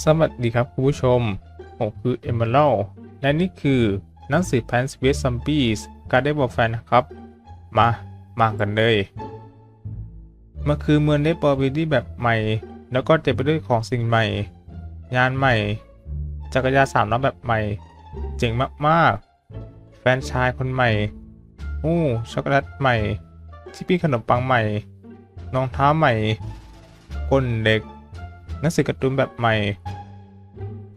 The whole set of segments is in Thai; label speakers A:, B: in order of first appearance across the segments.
A: สวัสดีครับคุณผู้ชม ผมคือเอมเบลและนี่คือหนังสือแพนสเวสซัมบี้การได้บอกแฟนนะครับ มา มากันเลยมันคือเมืองเนปอร์วิดี้แบบใหม่ แล้วก็เต็มไปด้วยของสิ่งใหม่ งานใหม่ จักรยานสามล้อแบบใหม่ เจ๋งมากๆ แฟนชายคนใหม่ อู้ช็อกโกแลตใหม่ ที่ปิ้งขนมปังใหม่รองเท้าใหม่ก้นเด็ก หนังสือการ์ตูนแบบใหม่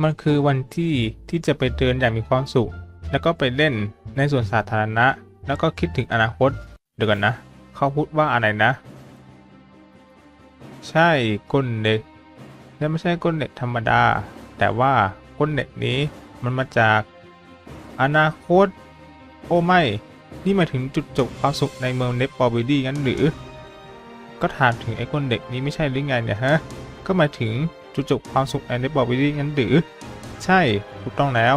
A: มันคือวันที่ที่จะไปเดินอย่างมีความสุข แล้วก็ไปเล่นในสวนสาธารณะ แล้วก็คิดถึงอนาคต เดี๋ยวกันนะ เขาพูดว่าอะไรนะ ใช่ก้นเด็ก และไม่ใช่ก้นเด็กธรรมดา แต่ว่าก้นเด็กนี้มันมาจากอนาคต โอ้ไม่ นี่หมายถึงจุดจบความสุขในเมืองเนปปอร์บิดี้งั้นหรือ ก็ถามถึงไอ้ก้นเด็กนี้ไม่ใช่หรือไงเนี่ยฮะ ก็หมายถึงจุดจบความสุขในเนปบอร์บิดี้งั้นหรือ ใช่ถูกต้องแล้ว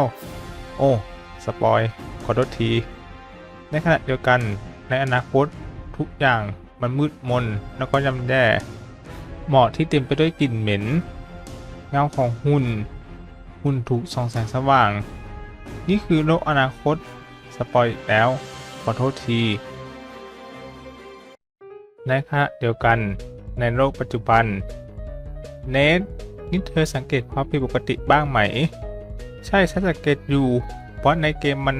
A: โอ้สปอยขอโทษที ในขณะเดียวกันในอนาคตทุกอย่างมันมืดมนแล้วก็ยำแย่หมอกที่เต็มไปด้วยกลิ่นเหม็น เงาของหุ่น หุ่นถูกส่องแสงสว่าง นี่คือโลกอนาคต สปอยแล้ว ขอโทษที ในขณะเดียวกันในโลกปัจจุบัน เนทนี่เธอสังเกตความผิดปกติบ้างไหม ใช่ฉันสังเกตอยู่ เพราะในเกมมัน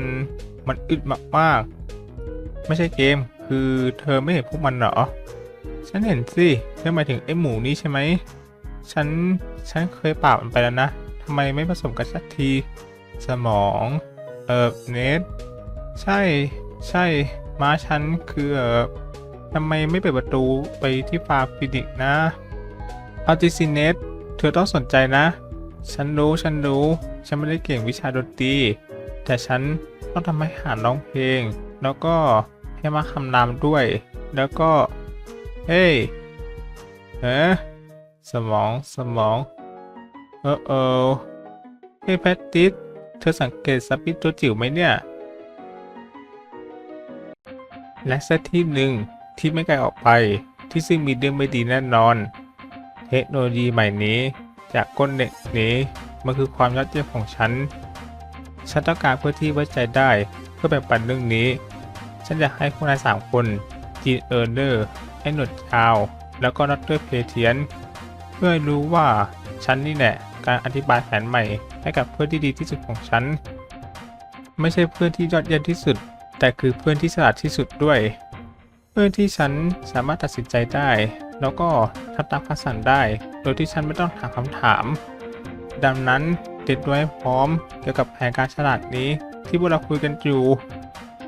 A: มันอึดมากๆ ไม่ใช่เกม คือเธอไม่เห็นพวกมันเหรอ ฉันเห็นสิเธอหมายถึงไอ้หมูนี่ใช่ไหม ฉัน ฉันเคยปราบมันไปแล้วนะ ทำไมไม่ผสมกันสักที สมอง เออเนทใช่ ใช่ ม้าฉันคือเออทำไมไม่เปิดประตูไปที่ฟาฟินิกนะ เอาจิซิเนสเธอต้องสนใจนะ ฉันรู้ฉันรู้ ฉันไม่ได้เก่งวิชาดนตรี แต่ฉันต้องทำให้หารร้องเพลง แล้วก็ให้มาคำนามด้วย แล้วก็ เฮ้ยเอ๊ะสมองสมอง เออเออเฮ้ยแพตติสเธอสังเกตซับปิตัวจิ๋วไหมเนี่ย และสักที่หนึ่งที่ไม่ไกลออกไปที่ซึ่งมีเรื่องไม่ดีแน่นอน เทคโนโลยีใหม่นี้ จากก้นเด็กนี้มันคือความยอดเยี่ยมของฉัน ฉันต้องการเพื่อที่ไว้ใจได้เพื่อแบ่งปันเรื่องนี้ ฉันอยากให้พวกนายสามคนจีนเออร์เนอร์ไอ้หนวดชาว แล้วก็ดรเพเทียน เพื่อรู้ว่าฉันนี่แหละการอธิบายแผนใหม่ให้กับเพื่อนที่ดีที่สุดของฉัน ไม่ใช่เพื่อนที่ยอดเยี่ยมที่สุด แต่คือเพื่อนที่ฉลาดที่สุดด้วย เพื่อนที่ฉันสามารถตัดสินใจได้ แล้วก็ทำตามคำสั่งได้ โดยที่ฉันไม่ต้องถามคำถาม ดังนั้นเตรียมตัวให้พร้อมเกี่ยวกับแผนการฉลาดนี้ที่พวกเราคุยกันอยู่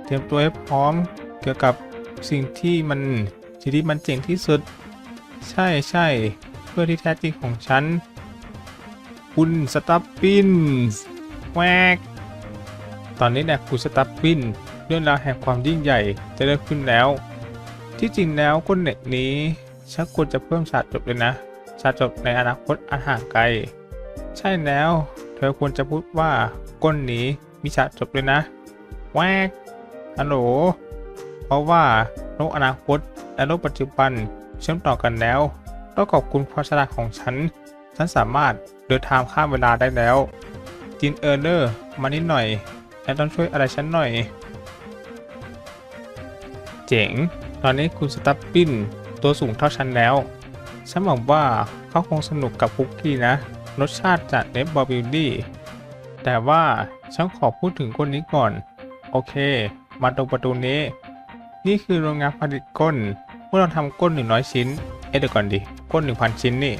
A: เตรียมตัวให้พร้อมเกี่ยวกับสิ่งที่มันสิ่งที่มันเจ๋งที่สุด ใช่ใช่เพื่อที่แท้จริงของฉัน คุณสตัปปินส์แวกตอนนี้เนี่ยคุณสตัปปินเรื่องราวแห่งความยิ่งใหญ่จะเริ่มขึ้นแล้ว ที่จริงแล้วก้นเน็ตนี้ ชักควรจะเพิ่มฉากจบเลยนะฉากจบในอนาคตอันห่างไกล ใช่แล้ว เธอควรจะพูดว่าก้นหนีมีฉากจบเลยนะ แวกฮัลโหลเพราะว่าโลกอนาคตและโลกปัจจุบันเชื่อมต่อกันแล้วต้องขอบคุณความฉลาดของฉัน ฉันสามารถเดินทางข้ามเวลาได้แล้วจินเออร์เลอร์มานิดหน่อยและต้องช่วยอะไรฉันหน่อย เจ๋ง ตอนนี้คุณสตัปปิน ตัวสูงเท่าฉันแล้ว ฉันหวังว่าเขาคงสนุกกับคุกกี้นะ รสชาติจากเนฟบอบิลลี่แต่ว่าฉันขอพูดถึงก้นนี้ก่อน โอเค มาตรงประตูนี้ นี่คือโรงงานผลิตก้น พวกเราทำก้น100ชิ้น เอ๊ะเดี๋ยวก่อนดิ ก้น1,000ชิ้นนี่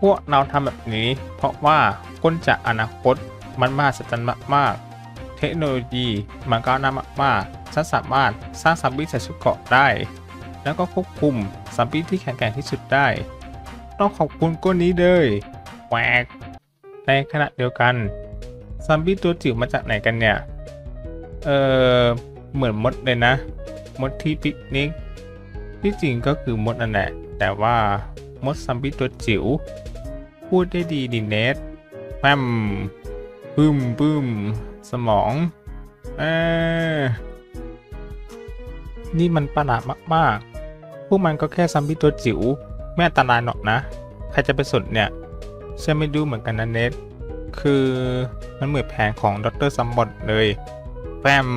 A: พวกเราทำแบบนี้ เพราะว่าก้นจากอนาคตมันมหัศจรรย์มากๆ เทคโนโลยีมันก้าวหน้ามากๆฉันสามารถสร้างซัมบี้ใส่ชุดเกาะได้ แล้วก็ควบคุมซัมบี้ที่แข็งแกร่งที่สุดได้ ต้องขอบคุณก้นนี้เลยแหวกในขณะเดียวกันซัมบี้ตัวจิ๋วมาจากไหนกันเนี่ย เออเหมือนมดเลยนะ มดที่ปิกนิก ที่จริงก็คือมดนั่นแหละ แต่ว่ามดซัมบี้ตัวจิ๋วพูดได้ดีดีเนทแพมปึ้มปึ้ม สมองเออนี่มันประหลาดมาก ๆ พวกมันก็แค่ซัมบี้ตัวจิ๋วไม่อันตรายหรอกนะ ใครจะไปสนเนี่ยฉันไม่ดูเหมือนกันนะเนทคือมันเหมือนแผนของดรซัมบอดเลยแฟม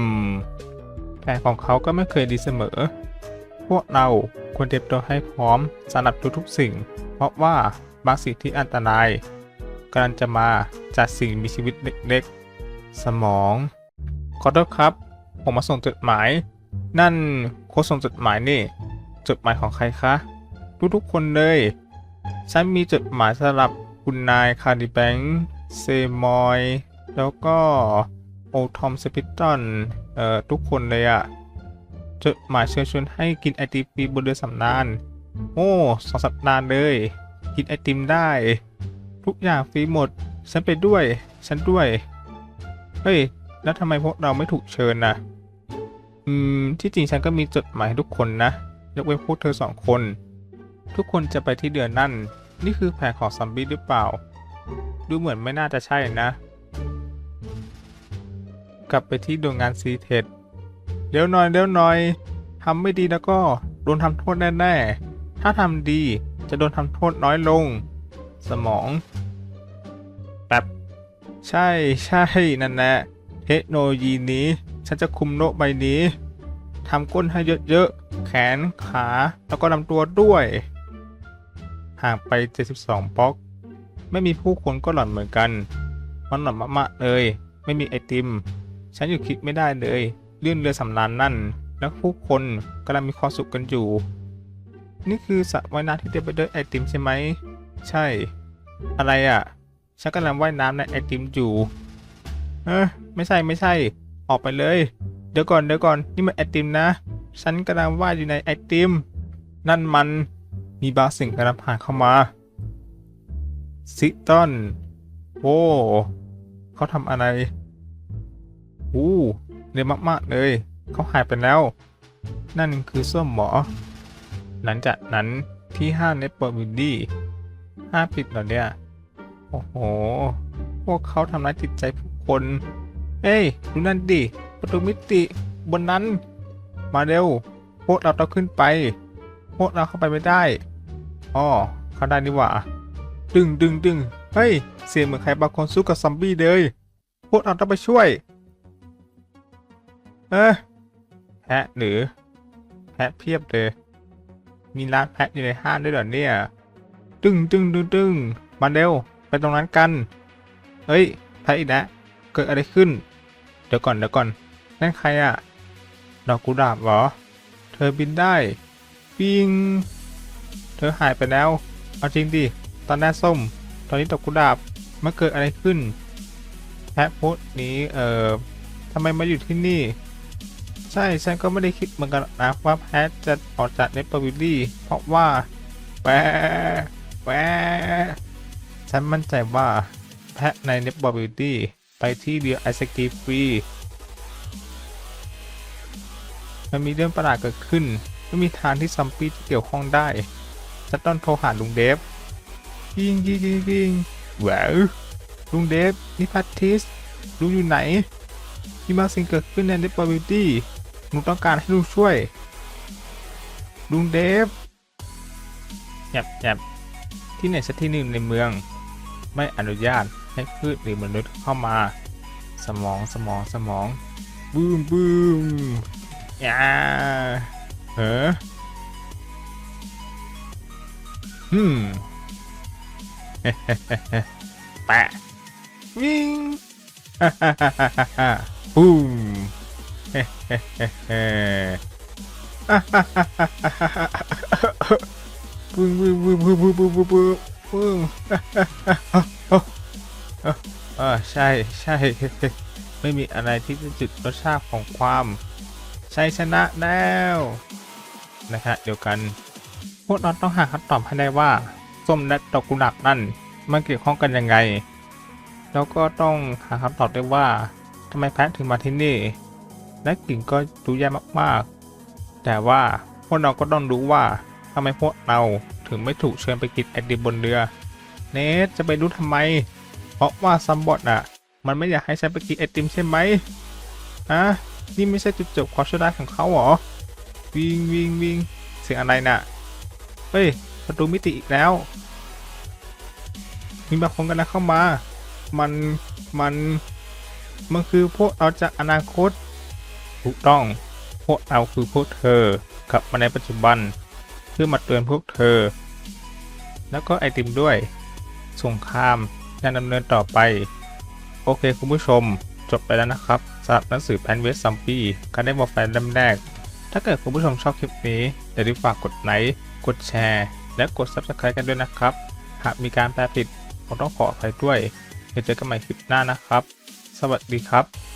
A: แผนของเขาก็ไม่เคยดีเสมอ พวกเราควรเตรียมตัวให้พร้อมสำหรับทุกๆสิ่ง เพราะว่าบางสิ่งที่อันตรายกำลังจะมาจากสิ่งมีชีวิตเล็กๆ สมอง ขอโทษครับ ผมมาส่งจดหมาย นั่นโค้ดส่งจดหมายนี่ จดหมายของใครคะ ทุกๆคนเลย ฉันมีจดหมายสำหรับคุณนายคาร์ดิแบงค์เซมอย แล้วก็โอทอมสปิตตันเอ่อทุกคนเลยอะจดหมายเชิญชวนให้กินไอติมฟรีบนเรือสำนาน โอ้สองสัปดาห์เลย กินไอติมได้ ทุกอย่างฟรีหมด ฉันไปด้วย ฉันด้วย เฮ้ย แล้วทำไมพวกเราไม่ถูกเชิญนะ อืม ที่จริงฉันก็มีจดหมายให้ทุกคนนะ ยกเว้นพวกเธอสองคน ทุกคนจะไปที่เดือนนั่น นี่คือแผนของซัมบี้หรือเปล่า ดูเหมือนไม่น่าจะใช่นะ กลับไปที่โรงงานซีเทดเดี๋ยวหน่อยเดี๋ยวหน่อยทำไม่ดีแล้วก็โดนทำโทษแน่ๆ ถ้าทำดีจะโดนทำโทษน้อยลง สมองแป๊บใช่ใช่นั่นแหละเทคโนโลยีนี้ ฉันจะคุมโลกใบนี้ทำก้นให้เยอะๆ แขนขา แล้วก็ลำตัวด้วย ห่างไป 72บล็อก ไม่มีผู้คนก็หล่อนเหมือนกัน มันหล่อนมากๆเลย ไม่มีไอติม ฉันอยู่คิดไม่ได้เลยเลื่อนเรือสำราญนั่น แล้วผู้คนกำลังมีความสุขกันอยู่ นี่คือสระว่ายน้ำที่เต็มไปด้วยไอติมใช่ไหม ใช่ อะไรอะ ฉันกำลังว่ายน้ำในไอติมอยู่ เออไม่ใช่ไม่ใช่ ออกไปเลย เดี๋ยวก่อนเดี๋ยวก่อน นี่มันไอติมนะ ฉันกำลังว่ายอยู่ในไอติม นั่นมันมีบางสิ่งกำลังผ่านเข้ามาซิตันโอ้เขาทำอะไรอู้เร็วมาก ๆ เลย เขาหายไปแล้ว นั่นคือส้วมหมอ หลังจากนั้นที่ห้างเนปเปอร์วินดี้ห้างปิดเหรอเนี่ย โอ้โห พวกเขาทำร้ายจิตใจผู้คน เอ้ย ดูนั่นดิ ประตูมิติบนนั้น มาเร็ว พวกเราต้องขึ้นไป พวกเราเข้าไปไม่ได้อ๋อเข้าได้นี่หว่า ดึงดึงดึงเฮ้ย เสียงเหมือนใครบางคนสู้กับซอมบี้เลย พวกเราต้องไปช่วย เอ้ยแพะหรือ แพะเพียบเลย มีร้านแพะอยู่ในห้างด้วยเหรอเนี่ยตึงตึงตึงตึงมาเร็ว ไปตรงนั้นกัน เฮ้ย แพะอีกแล้วเกิดอะไรขึ้น เดี๋ยวก่อนเดี๋ยวก่อน นั่นใครอะ ดอกกุหลาบเหรอ เธอบินได้ ปิง เธอหายไปแล้ว เอาจริงดิ ตอนแรกส้ม ตอนนี้ดอกกุหลาบมันเกิดอะไรขึ้นแพะพสต์นี้เอ่อทำไมมาอยู่ที่นี่ ใช่ ฉันก็ไม่ได้คิดเหมือนกันนะว่าแพทจะออกจากเนปเปอร์วิลลี่ เพราะว่าแหวะแหวะฉันมั่นใจว่าแพทในเนปเปอร์วิลลี่ไปที่เรือไอสกีฟรี มันมีเรื่องประหลาดเกิดขึ้นไม่มีทางที่ซัมปี้จะเกี่ยวข้องได้ฉันต้องโทรหาลุงเดฟยิงยิงยิงยิงแหววลุงเดฟนี่พัททิสลุงอยู่ไหนมีบางสิ่งเกิดขึ้นในเดปบิวตี้หนูต้องการให้ลุงช่วย ลุงเดฟแยบแยบที่ไหนสักที่หนึ่งในเมือง ไม่อนุญาตให้พืชหรือมนุษย์เข้ามา สมองสมองสมอง บูมบูม ยาเฮ้อฮึมแปะวิ่งฮ่าฮ่าฮ่าฮ่าฮ่าบูมเฮ้เฮ้เฮ้เฮ้อ่าฮ่าฮ่าฮ่าฮ่าฮ่าฮ่าบูมบูมบูมบูมบูมบูมบูมบูมบูมฮ่าฮ่าฮ่าฮ่าฮ่าอ่าใช่ใช่ไม่มีอะไรที่จะจุดรสชาติของความ ชัยชนะแล้วนะฮะเดียวกัน พวกเราต้องหาคำตอบให้ได้ว่าส้มและดอกกุหลาบนั่นมันเกี่ยวข้องกันยังไง แล้วก็ต้องหาคำตอบได้ว่าทำไมแพทถึงมาที่นี่ และกลิ่นก็ดูแย่มากๆ แต่ว่าพวกเราก็ต้องรู้ว่าทำไมพวกเราถึงไม่ถูกเชิญไปกินไอติมบนเรือ เนทจะไปรู้ทำไม เพราะว่าซัมบอดอะ มันไม่อยากให้ฉันไปกินไอติมใช่ไหมฮะ นี่ไม่ใช่จุดจบความชั่วร้ายของเขาหรอ วิ่งวิ่งวิ่งเสียงอะไรน่ะ เฮ้ยประตูมิติอีกแล้ว มีบางคนกำลังเข้ามา มัน มัน มันคือพวกเราจากอนาคต ถูกต้อง พวกเราคือพวกเธอ กลับมาในปัจจุบัน เพื่อมาเตือนพวกเธอ แล้วก็ไอติมด้วย สงครามยังดำเนินต่อไป โอเคคุณผู้ชม จบไปแล้วนะครับ สำหรับหนังสือแพนเวสซัมปี้การได้บอกแฟนเล่มแรก ถ้าเกิดคุณผู้ชมชอบคลิปนี้อย่าลืมฝากกดไลค์กดแชร์ และกด Subscribe กันด้วยนะครับ หากมีการแปลผิดผมต้องขออภัยด้วยเดี๋ยวเจอกันใหม่คลิปหน้านะครับ สวัสดีครับ